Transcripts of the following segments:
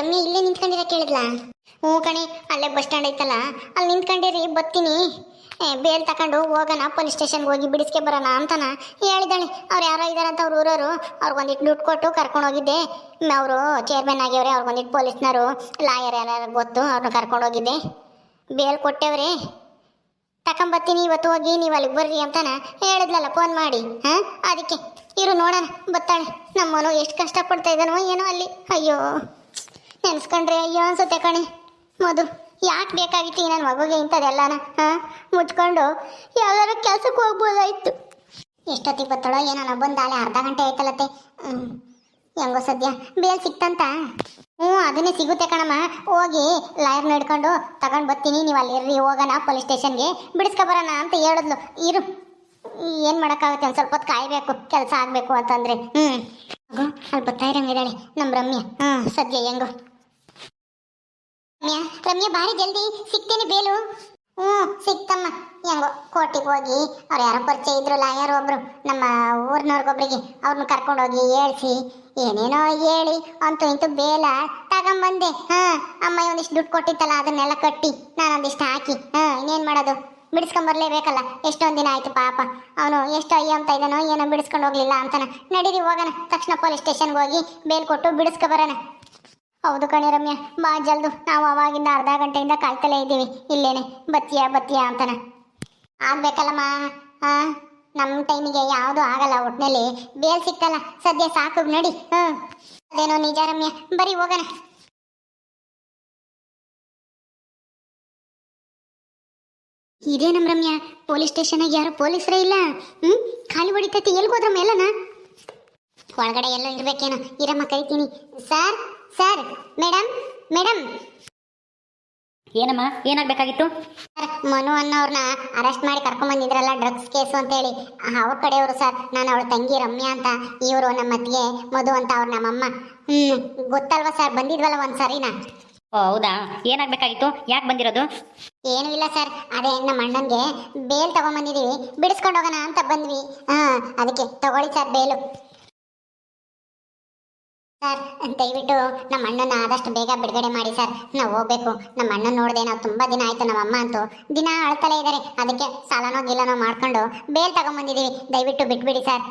ರಮ್ಯ ಇಲ್ಲೇ ನಿಂತ್ಕೊಂಡಿರ ಕೇಳಿದ್ಲಾ? ಹ್ಞೂ ಕಣೆ ಅಲ್ಲೇ ಬಸ್ ಸ್ಟ್ಯಾಂಡ್ ಐತಲ್ಲ ಅಲ್ಲಿ ನಿಂತ್ಕೊಂಡಿರಿ ಬತ್ತೀನಿ ಏ, ಬೇಲ್ ತಕೊಂಡು ಹೋಗೋಣ ಪೊಲೀಸ್ ಸ್ಟೇಷನ್ಗೆ ಹೋಗಿ ಬಿಡಿಸ್ಕೆ ಬರೋಣ ಅಂತಾನ. ಹೇಳಿದಾಳೆ ಅವ್ರು ಯಾರೋ ಇದಾರಂತ ಅವ್ರು ಊರವರು ಅವ್ರಿಗೊಂದಿಟ್ಟು ದುಡ್ಡು ಕೊಟ್ಟು ಕರ್ಕೊಂಡು ಹೋಗಿದ್ದೆ. ಅವರು ಚೇರ್ಮನ್ ಆಗ್ಯವ್ರೆ ಅವ್ರಿಗೊಂದಿಟ್ಟು ಪೊಲೀಸ್ನವರು ಲಾಯರ್ ಯಾರು ಗೊತ್ತು ಅವ್ರನ್ನ ಕರ್ಕೊಂಡು ಹೋಗಿದ್ದೆ. ಬೇಲ್ ಕೊಟ್ಟೆವ್ರೆ. ತಕೊಂಬತ್ತೀನಿ ಇವತ್ತು ಹೋಗಿ ನೀವು ಅಲ್ಲಿಗೆ ಬರ್ರಿ ಅಂತಾನ ಹೇಳಿದ್ಲಲ್ಲ ಫೋನ್ ಮಾಡಿ. ಹಾಂ ಅದಕ್ಕೆ ಇರು ನೋಡೋಣ ಬತ್ತಾಳೆ. ನಮ್ಮನು ಎಷ್ಟು ಕಷ್ಟಪಡ್ತಾ ಇದ್ದಾನೋ ಏನೋ ಅಲ್ಲಿ. ಅಯ್ಯೋ. ನೆನ್ಸ್ಕೊಂಡ್ರೆ, ಅಯ್ಯೋ ಅನ್ಸುತ್ತೆ ಕಣೆ, ಮಧು, ಯಾಕೆ ಬೇಕಾಗಿತ್ತು ನನ್ನ ಮಗುಗೆ ಇಂಥದ್ದೆಲ್ಲನ, ಹಾ? ಮುಚ್ಕೊಂಡು, ಯಾವ್ದಾದ್ರು ಕೆಲ್ಸಕ್ಕೆ ಹೋಗ್ಬೋದಾಯ್ತು. ಎಷ್ಟೊತ್ತಿಗೆ ಬರ್ತಾಳೋ ಏನೋ ಬಂದಾಳೆ ಅರ್ಧ ಗಂಟೆ ಆಯ್ತಲ್ಲತ್ತೆ ಹೆಂಗೋ ಸದ್ಯ, ಬೇಲ್ ಸಿಕ್ತಂತ. ಹ್ಞೂ, ಅದನ್ನೇ ಸಿಗುತ್ತೆ ಕಣಮ್ಮ. ಹೋಗಿ ಲಾಯರ್ ಹಿಡ್ಕೊಂಡು ತಗೊಂಡು ಬರ್ತೀನಿ, ನೀವು ಅಲ್ಲಿ ಇರ್ರಿ ಹೋಗೋಣ ಪೊಲೀಸ್ ಸ್ಟೇಷನ್ಗೆ. ಬರೋಣ ಅಂತ ಹೇಳಿದ್ಲು. ಇರು, ಏನು ಮಾಡೋಕ್ಕಾಗುತ್ತೆ, ಒಂದು ಸ್ವಲ್ಪ ಹೊತ್ತು ಕಾಯಬೇಕು, ಕೆಲಸ ಆಗಬೇಕು ಅಂತಂದರೆ. ಹ್ಞೂ ಅಲ್ಲಿ ಬರ್ತಾ ಇರಂಗಿದ್ದಾಳೆ ನಮ್ಮ ರಮ್ಯ. ಹ್ಞೂ ಸದ್ಯ ಹೆಂಗೋ. ರಮ್ಯ ರಮ್ಯ ಬಾರಿ ಜಲ್ದಿ ಸಿಗ್ತೇನೆ ಬೇಲು. ಹ್ಞೂ, ಸಿಕ್ತಮ್ಮ. ಹೆಂಗೋ ಕೋರ್ಟಿಗೆ ಹೋಗಿ ಅವ್ರು ಯಾರೋ ಪರಿಚಯ ಇದ್ರು, ಲಾಯರ್ ಒಬ್ರು, ನಮ್ಮ ಊರಿನವ್ರಿಗೊಬ್ರಿಗೆ ಅವ್ರನ್ನ ಕರ್ಕೊಂಡೋಗಿ ಹೇಳ್ಸಿ, ಏನೇನೋ ಹೇಳಿ ಅಂತೂ ಇಂತೂ ಬೇಲ. ತಗೊಂಬಂದೆ. ಹಾ ಅಮ್ಮ ಒಂದಿಷ್ಟು ದುಡ್ಡು ಕೊಟ್ಟಿತ್ತಲ್ಲ, ಅದನ್ನೆಲ್ಲ ಕಟ್ಟಿ ನಾನು ಒಂದಿಷ್ಟು ಹಾಕಿ, ಹಾ, ಇನ್ನೇನು ಮಾಡೋದು? ಬಿಡಿಸ್ಕೊಂಬರ್ಲೇಬೇಕಲ್ಲ, ಎಷ್ಟೊಂದು ದಿನ ಆಯ್ತು ಪಾಪ. ಅವನು ಎಷ್ಟು ಅಯ್ಯ ಅಂತ ಇದ್ದಾನೋ, ಏನೋ ಬಿಡಿಸ್ಕೊಂಡು ಹೋಗ್ಲಿಲ್ಲ ಅಂತಾನ. ನಡೀರಿ, ಹೋಗೋಣ. ತಕ್ಷಣ ಪೊಲೀಸ್ ಸ್ಟೇಷನ್ಗೆ ಹೋಗಿ ಬೇಲ್ ಕೊಟ್ಟು ಬಿಡಿಸ್ಕೊ ಬರೋಣ. ಹೌದು ಕಣೆ ರಮ್ಯ, ಬಾ ಜಲ್ದು. ನಾವು ಅವಾಗಿಂದ ಅರ್ಧ ಗಂಟೆಯಿಂದ ಕಾಯ್ತಲೇ ಇದ್ದೀವಿ. ಇಲ್ಲೇನೆ, ಬತ್ತಿಯಾ ಬತ್ತಿಯಾ ಅಂತಾನ. ಆಗ್ಬೇಕಲ್ಲಮ್ಮ. ಹಾ ನಮ್ಮ ಟೈಮಿಗೆ ಯಾವುದು ಆಗಲ್ಲ ಒಟ್ನಲ್ಲಿ. ಬೇಲ್ ಸಿಕ್ತಲ್ಲ, ಸದ್ಯ ಸಾಕು, ನಡಿ. ಹ್ಮ್ ಅದೇನೋ ನಿಜ ರಮ್ಯ, ಬರೀ ಹೋಗೋಣ. ಇದೇ ನಮ್ಮ ರಮ್ಯ, ಪೊಲೀಸ್ ಸ್ಟೇಷನಾಗ ಯಾರು ಪೊಲೀಸರೇ ಇಲ್ಲ. ಹ್ಮ್? ಖಾಲಿ ಹೊಡಿತೈತಿ ಎಲ್ಲಿ ಎಲ್ಲನ? ಒಳಗಡೆ ಎಲ್ಲ ಇರ್ಬೇಕೇನೋ. ಇರಮ್ಮ ಕರಿತೀನಿ. ಸರ್? ಸರ್ ಮೇಡಮ್ ಮೇಡಮ್ ಏನಮ್ಮ ಏನಾಗಬೇಕಾಗಿತ್ತು? ಸರ್ ಮನು ಅನ್ನೋರ್ನ ಅರೆಸ್ಟ್ ಮಾಡಿ ಕರ್ಕೊಂಡ್ ಬಂದಿದ್ರಲ್ಲ ಡ್ರಗ್ಸ್ ಕೇಸು ಅಂತೇಳಿ. ಅವ್ರ ಕಡೆಯವರು ಸರ್ ನಾನು ಅವಳ ತಂಗಿ ರಮ್ಯಾ ಅಂತ. ಇವರು ನಮ್ಮ ಅತ್ತಿಗೆ ಮಧು ಅಂತ ಅವ್ರ ನಮ್ಮಮ್ಮ. ಹ್ಮ್ ಗೊತ್ತಲ್ವಾ ಸರ್? ಬಂದಿದ್ವಲ್ಲ ಒಂದ್ ಸರಿನಾ? ಓ ಹೌದಾ? ಏನಾಗಬೇಕಾಗಿತ್ತು? ಯಾಕೆ ಬಂದಿರೋದು? ಏನೂ ಇಲ್ಲ ಸರ್. ಅದೇ ನಮ್ಮ ಅಣ್ಣನ್ಗೆ ಬೇಲ್ ತಗೊಂಬಂದಿದೀವಿ. ಬಿಡಿಸ್ಕೊಂಡು ಹೋಗೋಣ ಅಂತ ಬಂದ್ವಿ. ಹಾ ಅದಕ್ಕೆ ತಗೊಳ್ಳಿ ಸರ್ ಬೇಲು. ಸರ್, ದಯವಿಟ್ಟು ನಮ್ಮ ಅಣ್ಣನ ಆದಷ್ಟು ಬೇಗ ಬಿಡುಗಡೆ ಮಾಡಿ ಸರ್. ನಾವು ಹೋಗ್ಬೇಕು. ನಮ್ಮ ಅಣ್ಣನ ನೋಡಿದೆ ನಾವು ತುಂಬ ದಿನ ಆಯ್ತು ನಮ್ಮ ಅಮ್ಮ ಅಂತೂ. ದಿನ ಅಳ್ತಲೇ ಇದ್ದಾರೆ ಅದಕ್ಕೆ ಸಾಲನೋ ಗಿಲನೋ ಮಾಡ್ಕೊಂಡು ಬೇಲ್ ತಗೊಂಬಂದಿದ್ದೀವಿ ದಯವಿಟ್ಟು ಬಿಟ್ಬಿಡಿ ಸರ್.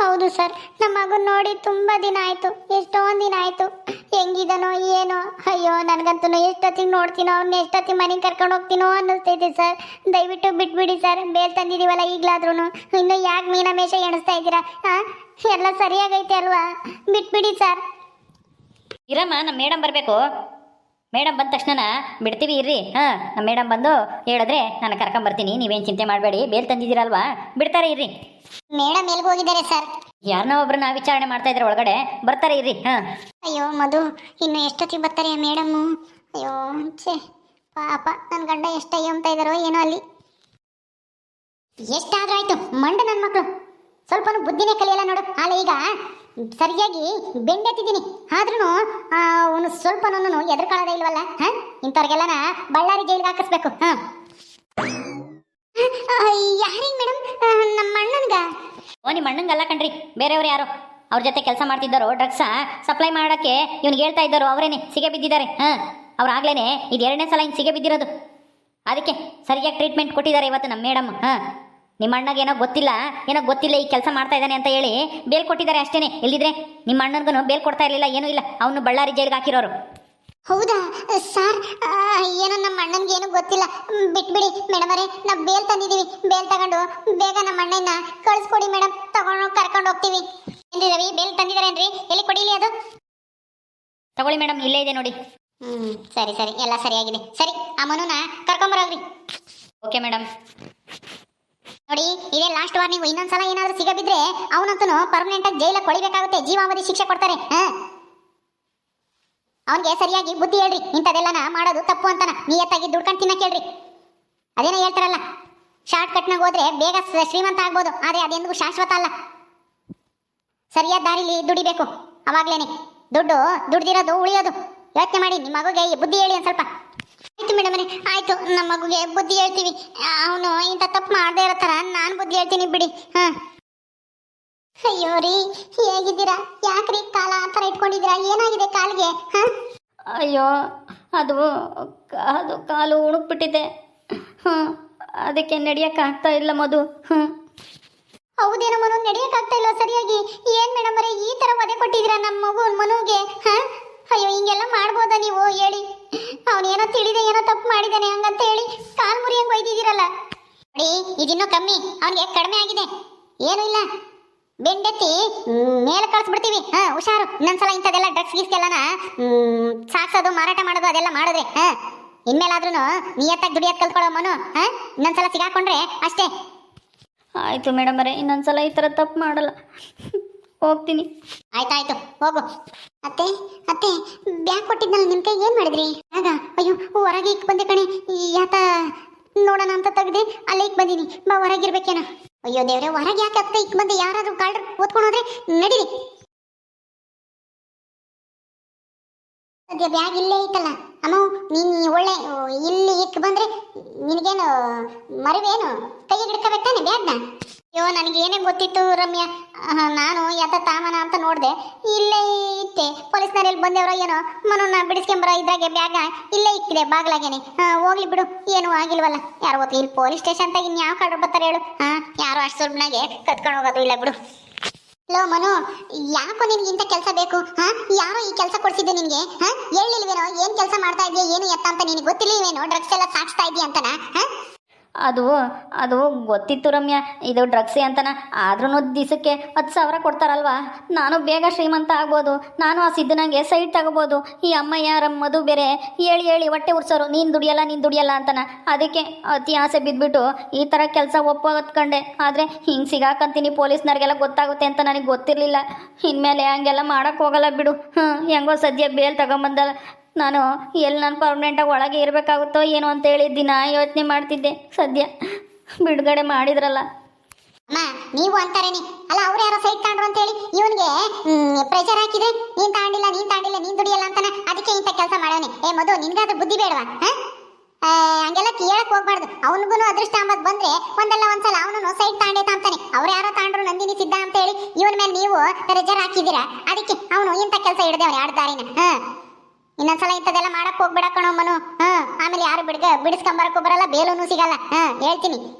ಹೌದು ಸರ್, ನಮ್ಮ ಮಗು ನೋಡಿ ತುಂಬ ದಿನ ಆಯ್ತು. ಎಷ್ಟೊಂದು ದಿನ ಆಯ್ತು. ಹೆಂಗಿದನೋ ಏನೋ? ಅಯ್ಯೋ ನನಗಂತೂ ಎಷ್ಟೊತ್ತಿಗೆ ನೋಡ್ತೀನೋ ಅವ್ನ ಎಷ್ಟೊತ್ತಿಗೆ ಮನೆಗೆ ಕರ್ಕೊಂಡು ಹೋಗ್ತೀನೋ ಅನ್ನಿಸ್ತೈತೆ ಸರ್. ದಯವಿಟ್ಟು ಬಿಟ್ಬಿಡಿ ಸರ್ ಬೇಲ್ ತಂದಿದೀವಲ್ಲ ಈಗಲಾದ್ರೂ ಇನ್ನು ಯಾಕೆ ಮೀನಮೇಷ ಎಣಿಸ್ತಾ ಇದ್ದೀರಾ? ಹಾಂ ಎಲ್ಲ ಸರಿಯಾಗೈತೆ ಅಲ್ವಾ? ಬಿಟ್ಬಿಡಿ ಸರ್. ಇರಮ್ಮ ನಮ್ಮ ಮೇಡಮ್ ಬರಬೇಕು. ಮೇಡಮ್ ಬಂದ ತಕ್ಷಣ ಬಿಡ್ತೀವಿ ಇರ್ರಿ. ಹಾಂ ನಮ್ಮ ಮೇಡಮ್ ಬಂದು ಹೇಳಿದ್ರೆ ನಾನು ಕರ್ಕೊಂಬರ್ತೀನಿ. ನೀವೇನು ಚಿಂತೆ ಮಾಡಬೇಡಿ. ಬೇಲ್ ತಂದಿದ್ದೀರಲ್ವಾ? ಬಿಡ್ತಾರೆ ಇರ್ರಿ. ಮೇಡಮ್ ಎಲ್ಗೆ ಹೋಗಿದ್ದಾರೆ ಸರ್? ಯಾರನ್ನೋ ಒಬ್ರನ್ನ ವಿಚಾರಣೆ ಮಾಡ್ತಾ ಇದ್ರೆ ಒಳಗಡೆ ಬರ್ತಾರೆ ಇರಿ ಹಾ. ಅಯ್ಯೋ, ಮಧು, ಇನ್ನು ಎಷ್ಟೊತ್ತಿಗೆ ಬರ್ತಾರೆ ಮೇಡಮ್ ಅಯ್ಯೋ, ಛೇ, ಪಾಪ ನನ್ನ ಗಂಡ ಎಷ್ಟು ಅಯ್ಯೋ ಅಂತ ಇದ್ದಾರೋ ಏನೋ ಅಲ್ಲಿ. ಎಷ್ಟಾದ್ರೂ ಆಯ್ತು ಮಂಡ ನನ್ನ ಮಕ್ಕಳು ಸ್ವಲ್ಪನೂ ಬುದ್ಧಿನೇ ಕಲಿಯಲ್ಲ ನೋಡು. ಆಲೆ ಈಗ ಸರಿಯಾಗಿ ಬೆಂಡೆತ್ತಿದ್ದೀನಿ ಆದ್ರೂ ಅವನು ಸ್ವಲ್ಪನೂ ಎದುರ್ಕೊಳ್ಳೋದೇ ಇಲ್ವಲ್ಲ, ಹಾ? ಇಂಥವ್ರಿಗೆಲ್ಲನ ಬಳ್ಳಾರಿ ಜೈಲಿಗೆ ಹಾಕಿಸ್ಬೇಕು, ಹಾ. ಯಾರಿಗೆ ಮೇಡಮ್ ನಮ್ಮ ಅಣ್ಣನ್ಗ. ಓ, ನಿಮ್ಮ ಅಣ್ಣಂಗಲ್ಲ ಕಣ್ರಿ. ಬೇರೆಯವ್ರು ಯಾರು. ಅವ್ರ ಜೊತೆ ಕೆಲಸ ಮಾಡ್ತಿದ್ದಾರೋ ಡ್ರಗ್ಸ ಸಪ್ಲೈ ಮಾಡೋಕ್ಕೆ ಇವ್ನಿಗೆ ಹೇಳ್ತಾ ಇದ್ದಾರೋ, ಅವರೇನೆ, ಸಿಗೆ ಬಿದ್ದಿದ್ದಾರೆ. ಹಾಂ, ಅವ್ರು ಆಗ್ಲೇನೆ ಇದು ಎರಡನೇ ಸಲ ಹಿಂಗೆ ಸಿಗೆ ಬಿದ್ದಿರೋದು. ಅದಕ್ಕೆ ಸರಿಯಾಗಿ ಟ್ರೀಟ್ಮೆಂಟ್ ಕೊಟ್ಟಿದ್ದಾರೆ ಇವತ್ತು ನಮ್ಮ ಮೇಡಮ್. ಹಾಂ, ನಿಮ್ಮ ಅಣ್ಣಗೆ ಏನೋ ಗೊತ್ತಿಲ್ಲ ಏನೋ ಗೊತ್ತಿಲ್ಲ, ಈ ಕೆಲಸ ಮಾಡ್ತಾ ಇದ್ದಾನೆ ಅಂತ ಹೇಳಿ ಬೇಲ್ ಕೊಟ್ಟಿದ್ದಾರೆ ಅಷ್ಟೇನೆ. ಇಲ್ಲಿದ್ರೆ ನಿಮ್ಮ ಅಣ್ಣನಿಗೂ ಬೇಲ್ ಕೊಡ್ತಾ ಇರಲಿಲ್ಲ, ಏನೂ ಇಲ್ಲ. ಅವನು ಬಳ್ಳಾರಿ ಜೈಲಿಗೆ ಹಾಕಿರೋರು. ಹೌದಾ? ಸರ್ ಏನೋ ನಮ್ಮ ಅಣ್ಣನ್ಗೆ ಏನು ಗೊತ್ತಿಲ್ಲ. ಬಿಟ್ಬಿಡಿ ಮೇಡಮ್ ಅವರೇ. ನಾವು ಬೇಲ್ ತಂದಿದ್ದೀವಿ ಬೇಲ್ ತಗೊಂಡು ಬೇಗ ನಮ್ಮ ಅಣ್ಣನ ಕಳಿಸ್ಕೊಡಿ ಮೇಡಮ್. ತಗೊಂಡು ಕರ್ಕೊಂಡು ಹೋಗ್ತೀವಿ. ಏನ್ರಿ ರವಿ ಬೇಲ್ ತಂದಿದ್ದಾರೇನ್ರಿ ಎಲ್ಲಿ ಕೊಡಿಲಿ ಅದು? ತಗೊಳ್ಳಿ ಮೇಡಮ್ ಇಲ್ಲೇ ಇದೆ ನೋಡಿ. ಹ್ಮ್ ಸರಿ ಸರಿ. ಎಲ್ಲ ಸರಿಯಾಗಿದೆ. ಸರಿ ಆ ಮನುನ ಕರ್ಕೊಂಬರೋಗ್ರಿ ಓಕೆ ಮೇಡಮ್. ನೋಡಿ ಇದೇ ಲಾಸ್ಟ್ ವಾರ್ನಿಂಗ್ ಇನ್ನೊಂದ್ಸಲ ಏನಾದ್ರೂ ಸಿಗಬಿದ್ರೆ ಅವನಂತೂ ಪರ್ಮನೆಂಟ್ ಆಗಿ ಜೈಲಿಗೆ ಕೊಳಿಬೇಕಾಗುತ್ತೆ ಜೀವಾವಧಿ ಶಿಕ್ಷೆ ಕೊಡ್ತಾರೆ. ಹಾ? ಅವನಿಗೆ ಸರಿಯಾಗಿ ಬುದ್ಧಿ ಹೇಳ್ರಿ, ಇಂಥದೆಲ್ಲನ ಮಾಡೋದು ತಪ್ಪು ಅಂತಾನ. ನಿಯತ್ತಾಗಿ ದುಡ್ಕೊಂಡು ತಿನ್ನಕ್ಕೆ ಹೇಳ್ರಿ. ಅದೇನೋ ಹೇಳ್ತಾರಲ್ಲ ಶಾರ್ಟ್ ಕಟ್ನಾಗ ಹೋದ್ರೆ ಬೇಗ ಶ್ರೀಮಂತ ಆಗ್ಬೋದು, ಆದರೆ ಅದೆಂದಿಗೂ ಶಾಶ್ವತ ಅಲ್ಲ. ಸರಿಯಾದ ದಾರಿಲಿ ದುಡಿಬೇಕು, ಅವಾಗ್ಲೇನೆ. ದುಡ್ಡು, ದುಡ್ದಿರೋದು, ಉಳಿಯೋದು. ಯೋಚನೆ ಮಾಡಿ ನಿಮ್ಮ ಮಗುಗೆ ಬುದ್ಧಿ ಹೇಳಿ ಒಂದು ಸ್ವಲ್ಪ. ಆಯ್ತು ಮೇಡಮ್ ಆಯ್ತು. ನಮ್ಮ ಮಗುಗೆ ಬುದ್ಧಿ ಹೇಳ್ತೀವಿ. ಅವನು ಇಂಥ ತಪ್ಪು ಮಾಡದೇ ಇರೋ ಥರ ನಾನು ಬುದ್ಧಿ ಹೇಳ್ತೀನಿ ಬಿಡಿ. ಹಾಂ ಅಯ್ಯೋ ರೀ ಹೇಗಿದ್ದೀರಾ? ಯಾಕ್ರಿ ಕಾಲ ಆ ಥರ ಇಟ್ಕೊಂಡಿದ್ದೀರಾ? ಏನಾಗಿದೆ ಕಾಲಿಗೆ ಹಾಂ? ಅಯ್ಯೋ ಅದು ಅದು ಕಾಲು ಉಣುಕ್ಬಿಟ್ಟಿದೆ. ಹ್ಞೂ ಅದಕ್ಕೆ ನಡೆಯೋಕ್ಕಾಗ್ತಾ ಇಲ್ಲ ಮಧು ಹ್ಞೂ ಹೌದೇನೋ ಮನು ನಡೆಯೋಕ್ಕಾಗ್ತಾ ಇಲ್ಲ ಸರಿಯಾಗಿ. ಏನ್ ಮೇಡಮ್ ಬರೀ ಈ ಥರ ವಧೆ ಕೊಟ್ಟಿದ್ದೀರಾ ನಮ್ಮ ಮಗು ಮನುಗೆ ಹಾಂ? ಅಯ್ಯೋ ಹಿಂಗೆಲ್ಲ ಮಾಡ್ಬೋದಾ ನೀವು ಹೇಳಿ. ಅವನೇನೋ ತಿಳಿದೆ ಏನೋ ತಪ್ಪು ಮಾಡಿದ್ದಾನೆ ಹಂಗಂತ ಹೇಳಿ ಕಾಲು ಮುರಿ ಹಂಗ್ ಒಯ್ದಿದ್ದೀರಲ್ಲ. ನೋಡಿ ಇದಿನ್ನೂ ಕಮ್ಮಿ ಅವನಿಗೆ ಕಡಿಮೆ ಆಗಿದೆ. ಏನೂ ಇಲ್ಲ. ಬೆಂಡೆತ್ತಿ ಮೇಲೆ ಕಳಿಸ್ಬಿಡ್ತೀವಿ. ಹಾ ಹುಷಾರು. ಇನ್ನೊಂದ್ಸಲ ಇಂಥದ್ದೆಲ್ಲ ಡ್ರಗ್ಸ್ ಗೀಸ್ಗೆಲ್ಲನ ಸಾಕ್ಸೋದು ಮಾರಾಟ ಮಾಡೋದು ಅದೆಲ್ಲ ಮಾಡಿದ್ರೆ ಹಾ. ಇನ್ಮೇಲಾದ್ರೂ ನಿಯತ್ತಾಗಿ ದುಡಿಯೋದು ಕಲ್ತ್ಕೊಳ್ಳೋ ಮನು ಹಾ. ಇನ್ನೊಂದ್ಸಲ ಸಿಗಾಕೊಂಡ್ರೆ ಅಷ್ಟೇ. ಆಯಿತು ಅರೆ ಇನ್ನೊಂದ್ಸಲ ಈ ಥರ ತಪ್ಪು ಮಾಡಲ್ಲ. ಹೋಗ್ತೀನಿ. ಆಯ್ತಾಯ್ತು ಹೋಗು. ಅತ್ತೆ ಅತ್ತೆ ಬ್ಯಾಗ್ ಕೊಟ್ಟಿದ್ನಲ್ಲ ನಿಮ್ಮ ಕೈ ಏನು ಮಾಡಿದ್ರಿ? ಆಗ ಅಯ್ಯೋ ಹೊರಗೆ ಇಕ್ ಬಂದೆ ಕಣೆ. ಯಾತ ನೋಡೋಣ ಅಂತ ತೆಗ್ದೆ ಅಲ್ಲೇ ಇಕ್ ಬಂದೀನಿ. ಬಾ ಹೊರಗಿರ್ಬೇಕೇನೋ. ಅಯ್ಯೋ ದೇವ್ರೆ, ಹೊರಗೆ ಯಾಕೆ ಅತ್ತೆ ಇಕ್ ಮಧ್ಯೆ ಯಾರಾದ್ರೂ ಕಾಲ್ಡ್ರು ಓದ್ಕೊಂಡು ಹೋದ್ರೆ ನಡೀರಿ ಸದ್ಯ ಬ್ಯಾಗ್ ಇಲ್ಲೇ ಐತಲ್ಲ. ಅಮ್ಮ, ನೀನ್ ಒಳ್ಳೆ ಇಲ್ಲಿ ಇಕ್ ಬಂದ್ರೆ ನಿನಗೇನು, ಮರವೇನು? ಕೈಗೆ ಹಿಡ್ಕೋಬೇಕಾನೆ ಬ್ಯಾಗ್ನ? ಅಯ್ಯೋ, ನನಗೆ ಏನೇ ಗೊತ್ತಿತ್ತು ರಮ್ಯಾ? ನಾನು ಯಾತ ತಾಮನ ಅಂತ ನೋಡಿದೆ. ಇಲ್ಲೇ ಇತ್ತೆ ಪೊಲೀಸ್ನವ್ರು ಇಲ್ಲಿ ಬಂದೇವ್ರೋ ಏನೋ? ಮನೋನ ಬಿಡಿಸ್ಕೊಂಬರ ಇದ್ರಾಗೆ ಬ್ಯಾಗ ಇಲ್ಲೇ ಇಕ್ಕಿದೆ ಬಾಗ್ಲಾಗೇನೆ. ಹೋಗ್ಲಿ ಬಿಡು. ಏನು ಆಗಿಲ್ವಲ್ಲ. ಯಾರು ಗೊತ್ತು, ಇಲ್ಲಿ ಪೊಲೀಸ್ ಸ್ಟೇಷನ್ ತಾಗ ಇನ್ಯಾವ ಕಾಡ್ರು ಬರ್ತಾರೆ ಹೇಳು? ಹಾ? ಯಾರು ಅಷ್ಟು ಸುಳ್ನಾಗೆ ಕತ್ಕೊಂಡು ಹೋಗೋದು ಇಲ್ಲ ಬಿಡು. ಲೋ, ಮನು, ಯಾಕೋ ನಿನ್ಗೆ ಇಂಥ ಕೆಲಸ ಬೇಕು, ಹಾ? ಯಾರೋ ಈ ಕೆಲಸ ಕೊಡಿಸಿದ್ದು ನಿನಗೆ, ಹಾ? ಹೇಳಿಲ್ವೇನೋ ಏನು ಕೆಲಸ ಮಾಡ್ತಾ ಇದೆಯಾ? ಏನು ಎತ್ತ ಅಂತ ನಿನಗೆ ಗೊತ್ತಿಲ್ಲವೇನೋ ಡ್ರಗ್ಸ್ ಎಲ್ಲ ಸಾಕ್ಸ್ತಾ ಇದೆಯಾ ಅಂತನಾ, ಹಾ? ಅದು ಅದು ಗೊತ್ತಿತ್ತು ರಮ್ಯಾ, ಇದು ಡ್ರಗ್ಸಿ ಅಂತನ. ಆದ್ರೂ ದಿವಸಕ್ಕೆ ಹತ್ತು ಸಾವಿರ ಕೊಡ್ತಾರಲ್ವಾ? ನಾನು ಬೇಗ ಶ್ರೀಮಂತ ಆಗ್ಬೋದು. ನಾನು ಆ ಸಿದ್ದನಂಗೆ ಸೈಡ್ ತಗೋಬೋದು. ಈ ಅಮ್ಮಯ್ಯ ರಮ್ಮದು ಬೇರೆ ಹೇಳಿ ಹೇಳಿ ಹೊಟ್ಟೆ ಉರ್ಸೋರು. ನೀನು ದುಡಿಯಲ್ಲ ನೀನು ದುಡಿಯಲ್ಲ ಅಂತನ. ಅದಕ್ಕೆ ಅತಿ ಆಸೆ ಬಿದ್ದುಬಿಟ್ಟು ಈ ಥರ ಕೆಲಸ ಒಪ್ಪೋತ್ಕೊಂಡೆ ಆದರೆ ಹಿಂಗೆ ಸಿಗಾಕಂತೀನಿ ಪೊಲೀಸ್ನವ್ರಿಗೆಲ್ಲ ಗೊತ್ತಾಗುತ್ತೆ ಅಂತ ನನಗೆ ಗೊತ್ತಿರಲಿಲ್ಲ. ಇನ್ಮೇಲೆ ಹಂಗೆಲ್ಲ ಮಾಡೋಕ್ಕೆ ಹೋಗಲ್ಲ ಬಿಡು. ಹ್ಞೂ ಹೆಂಗೋ ಸದ್ಯ ಬೇಲ್ ತಗೊಂಬಂದಲ್ಲ. ನಾನು ಎಲ್ಲಿ ನಾನು ಪರ್ಮನೆಂಟಾಗಿ ಒಳಗೆ ಇರಬೇಕಾಗುತ್ತೋ ಏನು ಅಂತ ಹೇಳಿ ದಿನ ಯೋಚನೆ ಮಾಡ್ತಿದ್ದೆ. ಸದ್ಯ ಬಿಡುಗಡೆ ಮಾಡಿದ್ರಲ್ಲ. ಅಮ್ಮ, ನೀವು ಅಂತಾರೇನೆ. ಅಲ್ಲ, ಅವ್ರು ಯಾರೋ ಸೈಟ್ ತಾಂಡ್ರು ಅಂತ ಹೇಳಿ ಇವನಿಗೆ ಪ್ರೆಷರ್ ಹಾಕಿದ್ರೆ ನೀನ್ ತಾಂಡಿಲ್ಲ ನೀನ್ ತಾಂಡಿಲ್ಲ ನೀನ್ ದುಡಿಯಲ್ಲ ಅಂತಾನೆ ಅದಕ್ಕೆ ಇಂಥ ಕೆಲಸ ಮಾಡೋನೆ. ಏ, ಮಧು, ನಿನ್ಗಾದ್ರೂ ಬುದ್ಧಿ ಬೇಡವಾ ಹಂಗೆಲ್ಲ ಕೇಳಕ್ ಹೋಗ್ಬಾರ್ದು. ಅವನಿಗೂ ಅದೃಷ್ಟ ಅಂಬದ್ ಬಂದ್ರೆ ಒಂದಲ್ಲ ಒಂದ್ಸಲ ಅವನು ಸೈಟ್ ತಾಂಡೇ ತಾಂತಾನೆ ಅವ್ರು ಯಾರೋ ತಾಂಡ್ರು ನಂದಿನಿ ಸಿದ್ಧ ಅಂತ ಹೇಳಿ ಇವನ ಮೇಲೆ ನೀವು ಪ್ರೆಷರ್ ಹಾಕಿದ್ದೀರಾ? ಅದಕ್ಕೆ ಅವನು ಇಂಥ ಕೆಲಸ ಹಿಡ್ದೇವನೆ ಎರಡು ದಾರಿನ ಹಾ? ಇನ್ನೊಂದ್ಸಲ ಇಂಥದ್ದೆಲ್ಲ ಮಾಡಕ್ ಹೋಗ್ಬಿಡ ಕಣೋ ಮನು. ಹಾ, ಆಮೇಲೆ ಯಾರು ಬಿಡ್ಗ, ಬಿಡಿಸ್ಕೊಂಬರಕ್ಕೂ ಬರಲ್ಲ, ಬೇಲೂನು ಸಿಗಲ್ಲ. ಹಾ, ಹೇಳ್ತೀನಿ.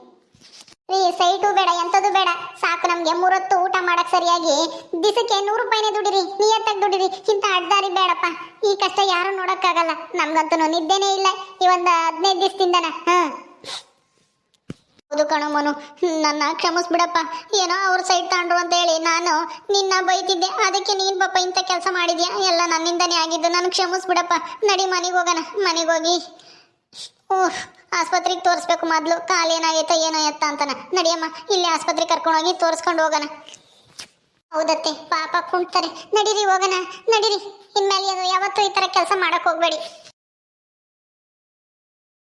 ರೀ, ಸೈಟು ಬೇಡ, ಎಂಥದ್ದು ಬೇಡ. ಸಾಕು ನಮ್ಗೆ ಮೂರೊತ್ತು ಊಟ ಮಾಡಕ್ ಸರಿಯಾಗಿ. ದಿಸಕ್ಕೆ ನೂರು ರೂಪಾಯಿನೇ ದುಡಿರಿ, ನಿಯತ್ತಾಗಿ ದುಡಿರಿ. ಇಂಥ ಅಡ್ಡಾರಿ ಬೇಡಪ್ಪ. ಈ ಕಷ್ಟ ಯಾರು ನೋಡಕ್ಕಾಗಲ್ಲ. ನಮ್ಗಂತೂ ನಿದ್ದೆನೇ ಇಲ್ಲ ಈ ಒಂದು ಹದಿನೈದು ದಿವಸದಿಂದನ. ಹಾ. ಹೌದು ಕಣಮ್ಮನು ಮನು, ನನ್ನ ಕ್ಷಮಿಸ್ಬಿಡಪ್ಪ. ಏನೋ ಅವ್ರ ಸೈಡ್ ತಾಂಡ್ರು ಅಂತ ಹೇಳಿ ನಾನು ನಿನ್ನ ಬೈತಿದ್ದೆ. ಅದಕ್ಕೆ ನೀನ್ ಪಾಪ ಇಂಥ ಕೆಲಸ ಮಾಡಿದ್ಯಾ? ಎಲ್ಲ ನನ್ನಿಂದನೇ ಆಗಿದ್ದು. ನಾನು ಕ್ಷಮಿಸ್ಬಿಡಪ್ಪ. ನಡಿ ಮನೆಗೆ ಹೋಗೋಣ. ಮನೆಗೆ ಹೋಗಿ. ಓಹ್ ಆಸ್ಪತ್ರೆಗೆ ತೋರಿಸ್ಬೇಕು ಮೊದಲು. ಕಾಲು ಏನಾಗೈತೆ ಏನೋ ಎತ್ತ ಅಂತನ. ನಡಿಯಮ್ಮ, ಇಲ್ಲಿ ಆಸ್ಪತ್ರೆಗೆ ಕರ್ಕೊಂಡೋಗಿ ತೋರಿಸ್ಕೊಂಡು ಹೋಗೋಣ. ಹೌದತ್ತೆ, ಪಾಪ ಕುಂಟ್ತಾರೆ ನಡೀರಿ, ಹೋಗೋಣ. ನಡೀರಿ. ಇನ್ಮೇಲೆ ಯಾವತ್ತೂ ಈ ಥರ ಕೆಲಸ ಮಾಡಕ್ ಹೋಗ್ಬೇಡಿ.